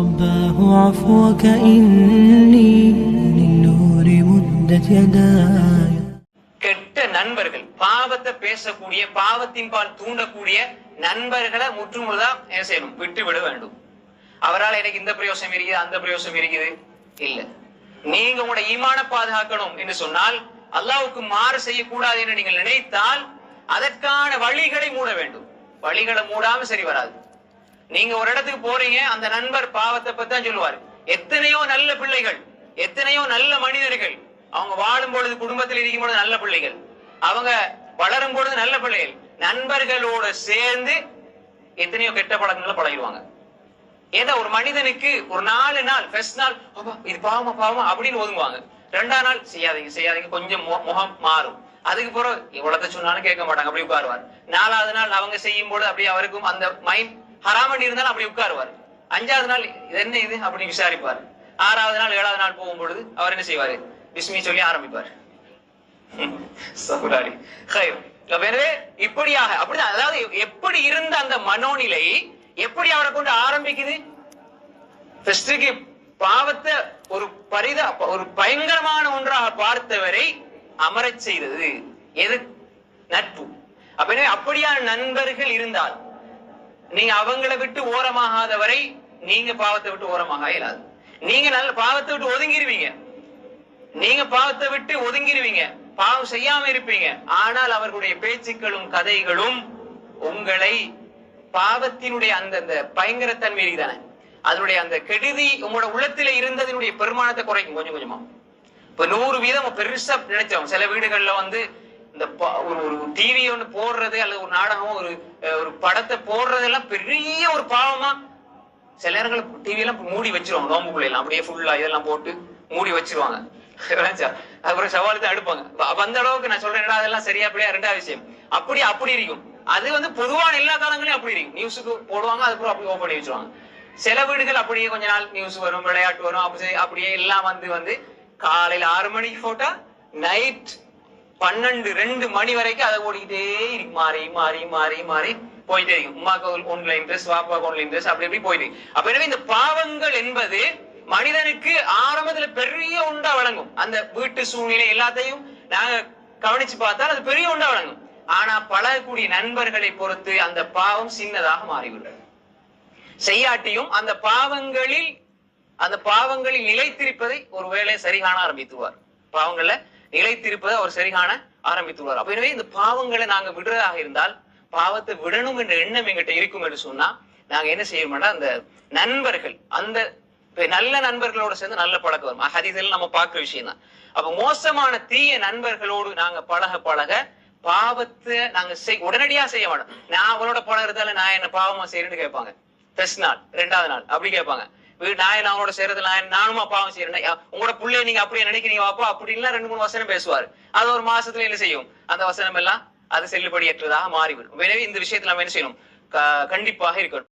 رباه عفوك إني للنور مدت يداي கெட்ட நண்பர்கள் பாவத்தை பேசக்கூடிய பாவத்தின் பால் தூண்டக்கூடிய நண்பர்களை முற்றுமுழுதா என்ன செய்யணும் விட்டு விட வேண்டும் அவரால் எனக்கு இந்த பிரயோசனம் இருக்குது அந்த பிரயோசனம் இருக்குது இல்ல நீங்க உங்களோட ஈமான பாதுகாக்கணும் என்று சொன்னால் அல்லாவுக்கு மாறு செய்யக்கூடாது என்று நீங்கள் நினைத்தால் அதற்கான வழிகளை மூட வேண்டும் வழிகளை மூடாம சரி வராது நீங்க ஒரு இடத்துக்கு போறீங்க அந்த நண்பர் பாவத்தை பத்தி தான் சொல்லுவாரு. எத்தனையோ நல்ல பிள்ளைகள் எத்தனையோ நல்ல மனிதர்கள் அவங்க வாழும் பொழுது குடும்பத்தில் இருக்கும் பொழுது நல்ல பிள்ளைகள். அவங்க வளரும் பொழுது நல்ல பிள்ளைகள். நண்பர்களோட சேர்ந்து எத்தனையோ கெட்ட பழக்கங்களை பழகிடுவாங்க. ஏதா ஒரு மனிதனுக்கு ஒரு நாலு நாள் ஃபர்ஸ்ட் நாள் இது பாவமா பாவமா? அப்படின்னு ஒதுங்குவாங்க. ரெண்டாம் நாள் செய்யாதீங்க செய்யாதீங்க கொஞ்சம் முகம் மாறும். அதுக்கு பிறகு இவ்வளவு சொன்னாலும் கேட்க மாட்டாங்க அப்படி உட்காருவார். நாலாவது நாள் அவங்க செய்யும் போது அப்படி அவருக்கும் அந்த மைண்ட் ஹராமண்டி இருந்தாலும் அப்படி உட்காருவார். அஞ்சாவது நாள் இது என்ன இது? அப்படின்னு விசாரிப்பார். ஆறாவது நாள் ஏழாவது நாள் போகும் பொழுது அவர் என்ன செய்வாரு? விஸ்மி சொல்லி ஆரம்பிப்பார். சகுராரி எனவே இப்படியாக அப்படிதான். அதாவது எப்படி இருந்த அந்த மனோநிலை எப்படி அவரை கொண்டு ஆரம்பிக்குது? பெஸ்டுக்கு பாவத்தை ஒரு பரித ஒரு பயங்கரமான ஒன்றாக பார்த்தவரை அமரச் செய்தது. எது? நட்பு. அப்ப அப்படியான நண்பர்கள் இருந்தால் நீங்க அவங்கள விட்டு ஓரமாகாத வரை நீங்க பாவத்தை விட்டு ஓரமாக இயலாது. நீங்க நல்ல பாவத்தை விட்டு ஒதுங்கிருவீங்க. நீங்க பாவத்தை விட்டு ஒதுங்கிருவீங்க. பாவம் செய்யாம இருப்பீங்க. ஆனால் அவர்களுடைய பேச்சுக்களும் கதைகளும் உங்களை பாவத்தினுடைய அந்தந்த பயங்கரத்தன்மை இருக்குதானே அதனுடைய அந்த கெடுதி உங்களோட உள்ளத்தில இருந்ததனுடைய பெருமானத்தை குறைக்கும். கொஞ்சம் கொஞ்சமா. இப்ப நூறு வீதம் பெருசா நினைச்சோம் சில வீடுகள்ல வந்து இந்த ஒரு ஒரு டிவி ஒண்ணு போடுறது அல்லது ஒரு நாடகம் ஒரு ஒரு படத்தை போடுறதெல்லாம் பெரிய ஒரு பாவமா சில நேரங்கள் டிவி எல்லாம் மூடி வச்சிருவாங்க. நோம்புக்குள்ள எல்லாம் அப்படியே ஃபுல்லா இதெல்லாம் போட்டு மூடி வச்சிருவாங்க. அப்புறம் சவால் தான் எடுப்பாங்க. அப்ப- அந்த அளவுக்கு நான் சொல்றேன் அதெல்லாம் சரியா அப்படியா? ரெண்டாவது விஷயம். அப்படி அப்படி இருக்கும். அது வந்து பொதுவான எல்லா காலங்களையும் அப்படி இருக்கும். நியூஸுக்கு போடுவாங்க அதுக்கப்புறம் அப்படி ஓப்பன் பண்ணி வச்சிருவாங்க. சில வீடுகள் அப்படியே கொஞ்ச நாள் நியூஸ் வரும் விளையாட்டு வரும் அப்படி அப்படியே எல்லாம் வந்து வந்து காலையில ஆறு மணிக்கு போட்டா நைட் பன்னெண்டு ரெண்டு மணி வரைக்கும் அதை ஓடிக்கிட்டே இருக்கு. மாறி மாறி மாறி மாறி போயிட்டே இருக்கும் உமாக்கு ஒன்ல இன்ட்ரெஸ்ட் வாப்பாக்கு ஒன்ல இன்ட்ரெஸ்ட் அப்படி இப்படி போயிட்டு அப்ப எனவே இந்த பாவங்கள் என்பது மனிதனுக்கு ஆரம்பத்துல பெரிய உண்டா வழங்கும். அந்த வீட்டு சூழ்நிலை எல்லாத்தையும் நாங்க கவனிச்சு பார்த்தால் அது பெரிய உண்டா வழங்கும். ஆனா பழகக்கூடிய நண்பர்களை பொறுத்து அந்த பாவம் சின்னதாக மாறிவிடும் செய்யாட்டியும் அந்த பாவங்களில் அந்த பாவங்களில் நிலைத்திருப்பதை ஒருவேளை சரி காண ஆரம்பித்துவார். பாவங்கள்ல நிலைத்திருப்பதை அவர் சரிகாண ஆரம்பித்துள்ளார். அப்ப எனவே இந்த பாவங்களை நாங்க விடுறதாக இருந்தால் பாவத்தை விடணும் என்ற எண்ணம் எங்கிட்ட இருக்கும் என்று சொன்னா நாங்க என்ன செய்யணும்னா அந்த நண்பர்கள் அந்த நல்ல நண்பர்களோட சேர்ந்து நல்ல பழக்கம் வரும். ஹதீஸில் நம்ம பார்க்கிற விஷயம் தான் அப்ப மோசமான தீய நண்பர்களோடு நாங்க பழக பழக பாவத்தை நாங்க செய் உடனடியா செய்ய மாட்டோம். நான் அவனோட பழகிறதால நான் என்ன பாவமா செய்யறேன்னு கேட்பாங்க. ஃபர்ஸ்ட் நாள் ரெண்டாவது நாள் அப்படி கேட்பாங்க. நான் என்ன அவனோட செய்யறது நான் நானும் அப்பாவும் செய்யறேன் உங்களோட பிள்ளைய நீங்க அப்படியே நினைக்கிறீங்க வாப்பா அப்படின்லாம் ரெண்டு மூணு வசனம் பேசுவார். அது ஒரு மாசத்துல என்ன செய்யும்? அந்த வசனம் எல்லாம் அது செல்லுபடியற்றதாக மாறிவிடும். எனவே இந்த விஷயத்துல நம்ம என்ன செய்யணும்? கண்டிப்பாக இருக்கணும்.